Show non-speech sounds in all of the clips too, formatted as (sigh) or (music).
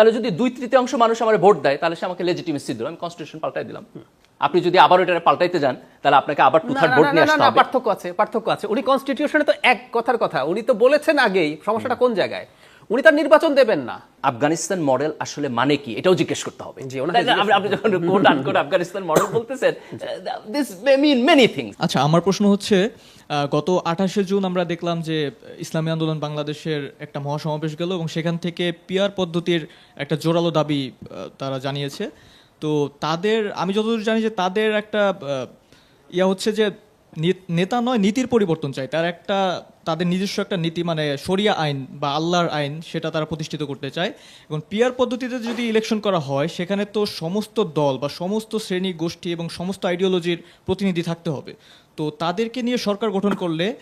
তাহলে যদি দুই তৃতীয়াংশ মানুষ আমার ভোট দেয় তাহলে সে আমাকে লেজিটিমেসি দিল। আমি কনস্টিটিউশন পাল্টাই দিলাম। আপনি যদি আবার ওটা পাল্টাইতে যান তাহলে আপনাকে আবার টু থার্ড ভোট নিয়ে আসতে হবে। পার্থক্য আছে পার্থক্য আছে। উনি কনস্টিটিউশনে তো এক কথার কথা। উনি তো বলেছেন আগেই। সমস্যাটা কোন জায়গায়? উনি তার নির্বাচন দেবেন না। আফগানিস্তান মডেল আসলে মানে কি? এটাও জিজ্ঞেস করতে হবে? আপনি- যখন কোট আন করে আফগানিস্তান মডেল বলতেছেন দিস মিন মেনি থিংস আচ্ছা আমার প্রশ্ন হচ্ছে গত আঠাশে জুন আমরা দেখলাম যে ইসলামী আন্দোলন বাংলাদেশের একটা মহাসমাবেশ গেল এবং সেখান থেকে পিয়ার পদ্ধতির একটা জোরালো দাবি তারা জানিয়েছে। তো তাদের আমি যতদূর জানি যে তাদের একটা ইয়া হচ্ছে যে নেতা নয় নীতির পরিবর্তন চাই। তার একটা তাদের নিজস্ব একটা নীতি মানে শরিয়া আইন বা আল্লাহর আইন সেটা তারা প্রতিষ্ঠিত করতে চায়। এবং পিয়ার পদ্ধতিতে যদি ইলেকশন করা হয় সেখানে তো সমস্ত দল বা সমস্ত শ্রেণি গোষ্ঠী এবং সমস্ত আইডিওলজির প্রতিনিধি থাকতে হবে। তো তাদেরকে নিয়ে সরকার গঠন করলে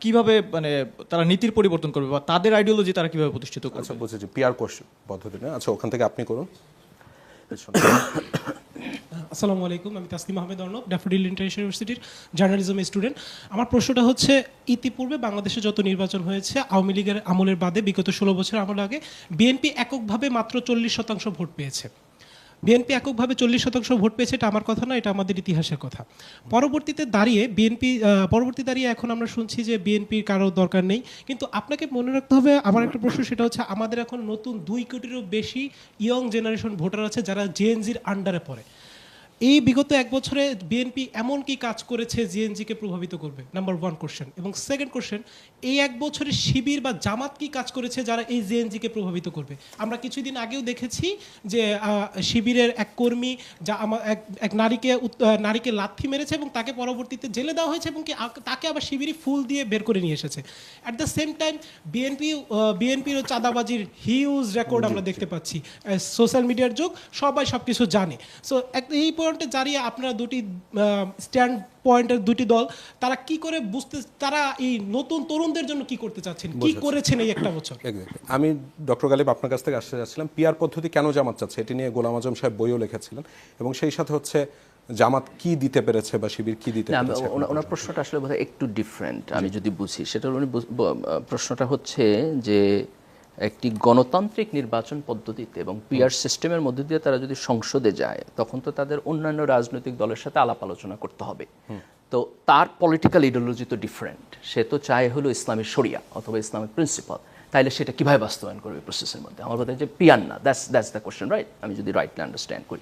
কীভাবে মানে তারা নীতির পরিবর্তন করবে বা তাদের আইডিওলজি তারা কীভাবে প্রতিষ্ঠিত করবে? আচ্ছা বুঝেছি। পিয়ার কোর্স পদ্ধতি না আচ্ছা ওখান থেকে আপনি করুন। (coughs) আসসালামু আলাইকুম, আমি তাসলিম আহমেদ অর্ণব ড্যাফোডিল ইন্টারন্যাশনাল ইউনিভার্সিটির জার্নালিজম স্টুডেন্ট আমার প্রশ্নটা হচ্ছে, ইতিপূর্বে বাংলাদেশে যত নির্বাচন হয়েছে, আওয়ামী লীগের আমলের বাদে বিগত ষোলো বছর আমল আগে বিএনপি এককভাবে মাত্র চল্লিশ শতাংশ ভোট পেয়েছে। বিএনপি এককভাবে চল্লিশ শতাংশ ভোট পেয়েছে, এটা আমার কথা না, এটা আমাদের ইতিহাসের কথা। পরবর্তীতে দাঁড়িয়ে বিএনপি পরবর্তী দাঁড়িয়ে এখন আমরা শুনছি যে বিএনপির কারও দরকার নেই। কিন্তু আপনাকে মনে রাখতে হবে, আমার একটা প্রশ্ন, সেটা হচ্ছে আমাদের এখন নতুন দুই কোটিরও বেশি ইয়ং জেনারেশন ভোটার আছে, যারা জেএনজির আন্ডারে পড়ে। এই বিগত এক বছরে বিএনপি এমন কি কাজ করেছে জিএনজিকে প্রভাবিত করবে? নাম্বার ওয়ান কোশ্চেন এবং সেকেন্ড কোশ্চেন এই এক বছরে শিবির বা জামাত কি কাজ করেছে যারা এই জিএনজিকে প্রভাবিত করবে? আমরা কিছুদিন আগেও দেখেছি যে শিবিরের এক কর্মী যা আমার এক এক নারীকে নারীকে লাথি মেরেছে এবং তাকে পরবর্তীতে জেলে দেওয়া হয়েছে এবং কি তাকে আবার শিবিরই ফুল দিয়ে বের করে নিয়ে এসেছে। At the same time BNP বিএনপির চাঁদাবাজির হিউজ রেকর্ড আমরা দেখতে পাচ্ছি। সোশ্যাল মিডিয়ার যুগ সবাই সব কিছু জানে সো এই পয়েন্টে দাঁড়িয়ে আপনারা দুটি স্ট্যান্ড পয়েন্টের দুটি দল তারা কি করে বুঝতে তারা এই নতুন তরুণদের জন্য কি করতে চাচ্ছেন? কি করেছেন এই একটা বছর? আমি ডক্টর গালিব আপনার কাছ থেকে আসতে যাচ্ছিলাম। পিয়ার পদ্ধতি কেন জামাত চাচ্ছে এটি নিয়ে গোলাম আজম সাহেব বইও লিখেছিলেন। এবং সেই সাথে হচ্ছে জামাত কি দিতে পেরেছে বা শিবির কি দিতে আমি- পেরেছে ওনার প্রশ্নটা আসলে বোধহয় একটু ডিফারেন্ট আমি যদি বুঝি। সেটা হলো উনি প্রশ্নটা হচ্ছে যে একটি গণতান্ত্রিক নির্বাচন পদ্ধতিতে এবং পিয়ার সিস্টেমের মধ্যে দিয়ে তারা যদি সংসদে যায় তখন তো তাদের অন্যান্য রাজনৈতিক দলের সাথে আলাপ আলোচনা করতে হবে। তো তার পলিটিক্যাল ইডিওলজি তো ডিফারেন্ট সে তো চায় হলো ইসলামের শরিয়া অথবা ইসলামিক প্রিন্সিপাল তাইলে সেটা কীভাবে বাস্তবায়ন করবে প্রসেসের মধ্যে? আমার কথা যে পিয়ার না that's that's the question right আমি যদি রাইটলি আন্ডারস্ট্যান্ড করি।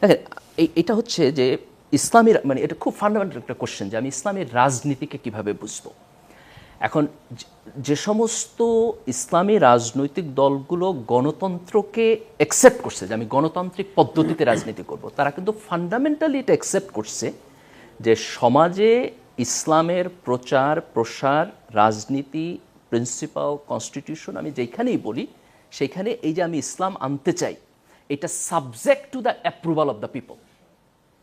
দেখেন এই- এটা হচ্ছে যে ইসলামের মানে এটা খুব ফান্ডামেন্টাল একটা কোশ্চেন যে আমি ইসলামের রাজনীতিকে কীভাবে বুঝব? এখন যে- সমস্ত ইসলামী রাজনৈতিক দলগুলো গণতন্ত্রকে অ্যাকসেপ্ট করছে, যে আমি গণতান্ত্রিক পদ্ধতিতে রাজনীতি করব, তারা কিন্তু ফান্ডামেন্টালি এটা অ্যাকসেপ্ট করছে যে সমাজে ইসলামের প্রচার, প্রসার, রাজনীতি প্রিন্সিপাল কনস্টিটিউশন আমি যেখানেই বলি, সেইখানে এই যে আমি ইসলাম আনতে চাই, এটা subject to the approval of the people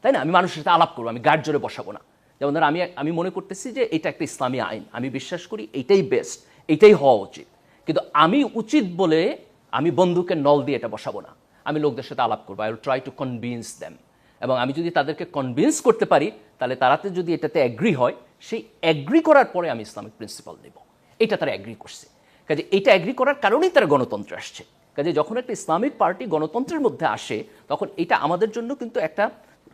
তাই না? আমি মানুষের সাথে আলাপ করব, আমি গার্ড জোরে বসাবো না। যেমন ধরো আমি আমি মনে করতেছি যে এটা একটা ইসলামী আইন। আমি বিশ্বাস করি এইটাই বেস্ট এইটাই হওয়া উচিত। কিন্তু আমি উচিত বলে আমি বন্ধুকে নল দিয়ে এটা বসাবো না। আমি লোকদের সাথে আলাপ করব। I will try to convince them এবং আমি যদি তাদেরকে কনভিন্স করতে পারি, তাহলে তারাতে যদি এটাতে অ্যাগ্রি হয়, সেই অ্যাগ্রি করার পরে আমি ইসলামিক প্রিন্সিপাল দেব এটা তারা অ্যাগ্রি করছে। কাজে এটা অ্যাগ্রি করার কারণেই তারা গণতন্ত্র আসছে। কাজে যখন একটা ইসলামিক পার্টি গণতন্ত্রের মধ্যে আসে, তখন এটা আমাদের জন্য কিন্তু একটা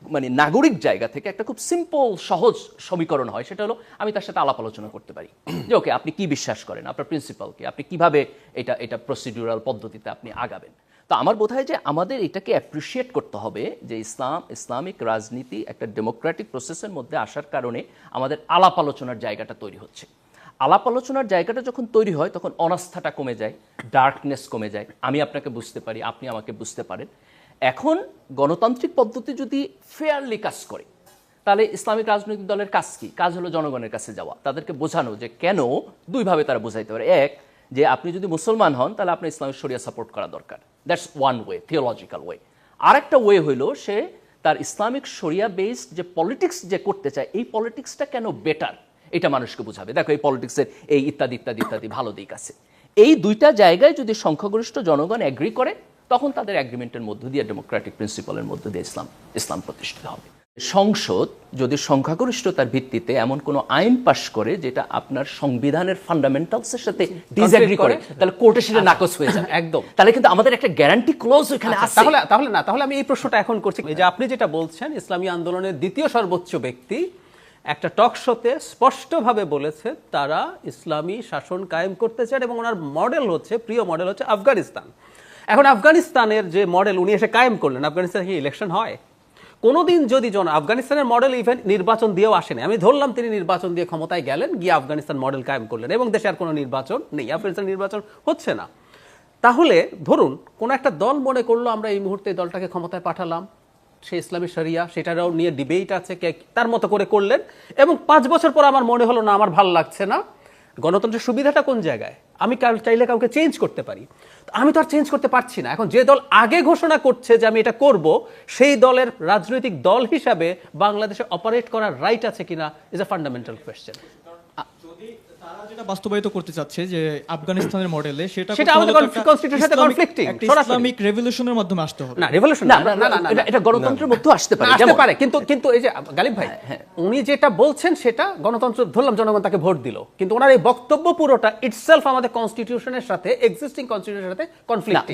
মানে নাগরিক জায়গা থেকে একটা খুব সিম্পল সহজ সমীকরণ হয়, সেটা হলো আমি তার সাথে আলাপ আলোচনা করতে পারি। (clears throat) যে ওকে, আপনি কি বিশ্বাস করেন? আপনার প্রিন্সিপাল কি? আপনি কীভাবে এটা এটা প্রসিডিউরাল পদ্ধতিতে আপনি আগাবেন? তো আমার বোধ হয় যে আমাদের এটাকে অ্যাপ্রিসিয়েট করতে হবে যে ইসলাম, ইসলামিক রাজনীতি একটা ডেমোক্রেটিক প্রসেসের মধ্যে আসার কারণে আমাদের আলাপ আলোচনার জায়গাটা তৈরি হচ্ছে। আলাপ আলোচনার জায়গাটা যখন তৈরি হয়, তখন অনাস্থাটা কমে যায় ডার্কনেস কমে যায়। আমি আপনাকে বুঝতে পারি, আপনি আমাকে বুঝতে পারেন। এখন গণতান্ত্রিক পদ্ধতি যদি ফেয়ারলি কাজ করে, তাহলে ইসলামিক রাজনৈতিক দলের কাজ কি? কাজ হলো জনগণের কাছে যাওয়া। তাদেরকে বোঝানো যে কেন দুইভাবে তারা বোঝাইতে পারে। এক, যে আপনি যদি মুসলমান হন, তাহলে আপনার ইসলামিক শরিয়া সাপোর্ট করা দরকার। That's one way theological way আরেকটা ওয়ে হইল সে তার ইসলামিক শরিয়া বেসড যে পলিটিক্স যে করতে চায়, এই পলিটিক্সটা কেন বেটার এটা মানুষকে বোঝাবে। দেখো, এই পলিটিক্সের এই ইত্যাদি ইত্যাদি ইত্যাদি ভালো দিক আছে। এই দুইটা জায়গায় যদি সংখ্যাগরিষ্ঠ জনগণ অ্যাগ্রি করে তখন তাদের অ্যাগ্রিমেন্টের মধ্য দিয়ে ডেমোক্রেটিক প্রিন্সিপালের মধ্য দিয়ে ইসলাম ইসলাম প্রতিষ্ঠিত হবে। সংসদ যদি সংখ্যাগরিষ্ঠতার ভিত্তিতে এমন কোনো আইন পাশ করে যেটা আপনার সংবিধানের ফান্ডামেন্টালসের সাথে ডিসএগ্রি করে। তাহলে কোর্টে সেটা নাকচ হয়ে যাবে (laughs) একদম। তাহলে কিন্তু আমাদের একটা গ্যারান্টি ক্লোজ ওখানে আচ্ছা, আছে। তাহলে তাহলে না তাহলে আমি এই প্রশ্নটা এখন করছি। যে আপনি যেটা বলছেন ইসলামী আন্দোলনের দ্বিতীয় সর্বোচ্চ ব্যক্তি একটা টক শোতে স্পষ্টভাবে বলেছে তারা ইসলামী শাসন কায়েম করতে চান এবং ওনার মডেল হচ্ছে প্রিয় মডেল হচ্ছে আফগানিস্তান। এখন আফগানিস্তানের যে মডেল উনি এসে কায়েম করলেন। আফগানিস্তানে কি ইলেকশন হয়? কোনোদিন যদি জন আফগানিস্তানের মডেল ইভেন নির্বাচন দিয়েও আসেনি। আমি ধরলাম তিনি নির্বাচন দিয়ে ক্ষমতায় গেলেন, গিয়ে আফগানিস্তান মডেল কায়েম করলেন এবং দেশে আর কোনো নির্বাচন নেই। আফগানিস্তান নির্বাচন হচ্ছে না। তাহলে ধরুন, কোন একটা দল মনে করল আমরা এই মুহূর্তে দলটাকে ক্ষমতায় পাঠালাম। সে ইসলামী শরিয়া, সেটারও নিয়ে ডিবেট আছে কে তার মতো করে করলেন। এবং পাঁচ বছর পর আমার মনে হলো, না, আমার ভালো লাগছে না। গণতন্ত্রের সুবিধাটা কোন জায়গায়? আমি চাইলে কাউকে চেঞ্জ করতে পারি। আমি তো আর চেঞ্জ করতে পারছি না। এখন যে দল আগে ঘোষণা করছে যে আমি এটা করব, সেই দলের রাজনৈতিক দল হিসাবে বাংলাদেশে অপারেট করার রাইট আছে কিনা ইজ এ ফান্ডামেন্টাল কোয়েশ্চেন তারা যেটা বাস্তবায়িত করতে চাচ্ছে যে আফগানিস্তানের মডেলে সেটা সেটা আমাদের এর সাথে সরাসরি। ইসলামিক রেভলিউশনের মাধ্যমে আসতে হবে। না রেভলিউশন না না না এটা- এটা গণতন্ত্রের মধ্যে আসতে পারে আসতে পারে কিন্তু কিন্তু এই যে গালিব ভাই উনি যেটা বলছেন সেটা গণতন্ত্র ধরলাম জনগণ তাকে ভোট দিল কিন্তু ওনার এই বক্তব্য পুরোটা ইটসেলফ আমাদের কনস্টিটিউশনের সাথে এক্সিস্টিং কনস্টিটিউশনের সাথে কনফ্লিক্ট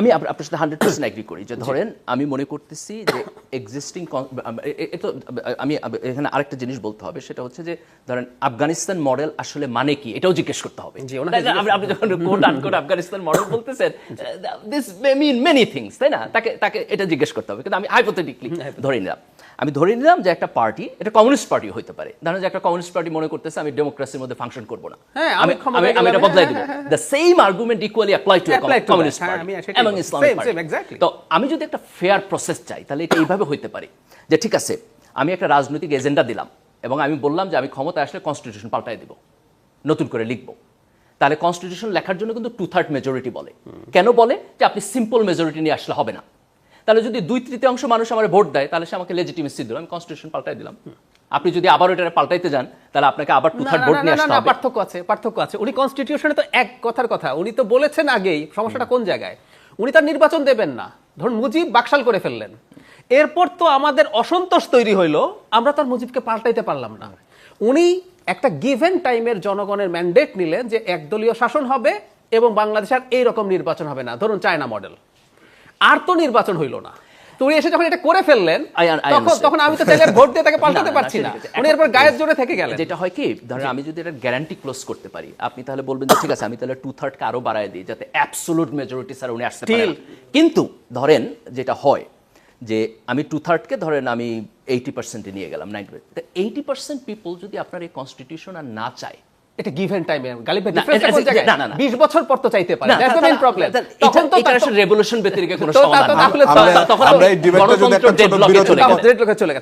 আমি আপনার সাথে হান্ড্রেড পার্সেন্ট এগ্রি করি যে ধরেন আমি মনে করতেছি যে এক্সিস্টিং আমি এখানে আরেকটা জিনিস বলতে হবে সেটা হচ্ছে যে ধরেন আফগানিস্তান মডেল আসলে মানে কি? এটাও জিজ্ঞেস করতে হবে? আপনি- যখন কোট আনকোট আফগানিস্তান মডেল বলতেছেন দিস মিন মেনি থিংস তাই না? তাকে তাকে এটা জিজ্ঞেস করতে হবে। কিন্তু আমি হাইপোথেটিকলি ধরে নিলাম। আমি ধরে নিলাম যে একটা পার্টি এটা কমিউনিস্ট পার্টি হইতে পারে। ধরেন যে একটা কমিউনিস্ট পার্টি মনে করতেছে আমি ডেমোক্রেসির মধ্যে ফাংশন করব না। হ্যাঁ, আমি আমি এটা বদলাই দিব the same argument equally apply to communist party এবং ইসলামিক পার্টি তো আমি যদি একটা ফেয়ার প্রসেস চাই তাহলে এটা এইভাবে হইতে পারে। যে ঠিক আছে আমি একটা রাজনৈতিক এজেন্ডা দিলাম এবং আমি বললাম যে আমি ক্ষমতায় আসলে কনস্টিটিউশন পাল্টাই দিব। নতুন করে লিখব। তাহলে কনস্টিটিউশন লেখার জন্য কিন্তু টু থার্ড মেজরিটি বলে। কেন বলে? যে আপনি সিম্পল মেজরিটি নিয়ে আসলে হবে না। তাহলে যদি দুই তৃতীয়াংশ মানুষ আমার ভোট দেয় তাহলে সে আমাকে লেজিটিমেসি দিল। আমি কনস্টিটিউশন পাল্টাই দিলাম। আপনি যদি আবার ওটা পাল্টাইতে যান তাহলে আপনাকে আবার টু থার্ড ভোট নিয়ে আসতে হবে। পার্থক্য আছে পার্থক্য আছে। উনি কনস্টিটিউশনে তো এক কথার কথা। উনি তো বলেছেন আগেই সমস্যাটা কোন জায়গায়? উনি তার নির্বাচন দেবেন না। ধরুন মুজিব বাকশাল করে ফেললেন। এরপর তো আমাদের অসন্তোষ তৈরি হইল। আমরা তো আর মুজিবকে পাল্টাইতে পারলাম না। উনি একটা গিভেন টাইমের জনগণের ম্যান্ডেট নিলেন যে একদলীয় শাসন হবে এবং বাংলাদেশে আর এইরকম নির্বাচন হবে না। ধরুন চায়না মডেল আর তো নির্বাচন হইল না। উনি এসে যখন এটা করে ফেললেন তখন তখন আমি তো চাইলে ভোট দিয়ে তাকে (laughs) পাল্টাতে পারছি না। উনি এরপর গায়ের জোরে থেকে গেলেন। যেটা হয় কি ধরেন আমি যদি এটা গ্যারান্টি ক্লোজ করতে পারি আপনি তাহলে বলবেন যে ঠিক আছে আমি তাহলে টু থার্ড কে আরও বাড়ায় দিই যাতে অ্যাবসোলুট মেজরিটি স্যার উনি আসতে পারেন কিন্তু ধরেন যেটা হয় যে আমি টু থার্ডকে ধরেন আমি এইটি পার্সেন্টে নিয়ে গেলাম নাইনটি এইটি পার্সেন্ট পিপল যদি আপনার এই কনস্টিটিউশন আর না চায় এটা গিভেন টাইমে গালিব ভাই না? না, না, না। 20 বছর পর তো চাইতে পারে দ্যাটস দ্য মেইন প্রবলেম তখন তো এটা- রেভলিউশন ব্যতিরেকে কোনো সমাধান। তাহলে তখন আমরা এই ডিবেটটা যদি একটা ছোট বিরতি চলে গেছে।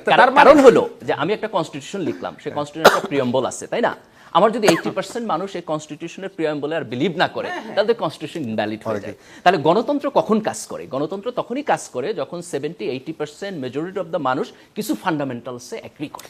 কারণ- তার মানে- কারণ হলো যে আমি একটা কনস্টিটিউশন লিখলাম সেই কনস্টিটিউশন একটা প্রিয়ম্বল আছে তাই না আমার যদি এইটি পার্সেন্ট মানুষ এই কনস্টিটিউশনের প্রিয়ম্বলে আর বিলিভ না করে তাহলে কনস্টিটিউশন ইনভ্যালিড হয়ে যায়। তাহলে গণতন্ত্র কখন কাজ করে? গণতন্ত্র তখনই কাজ করে যখন seventy eighty percent majority of the মানুষ কিছু ফান্ডামেন্টালসে অ্যাগ্রি করে।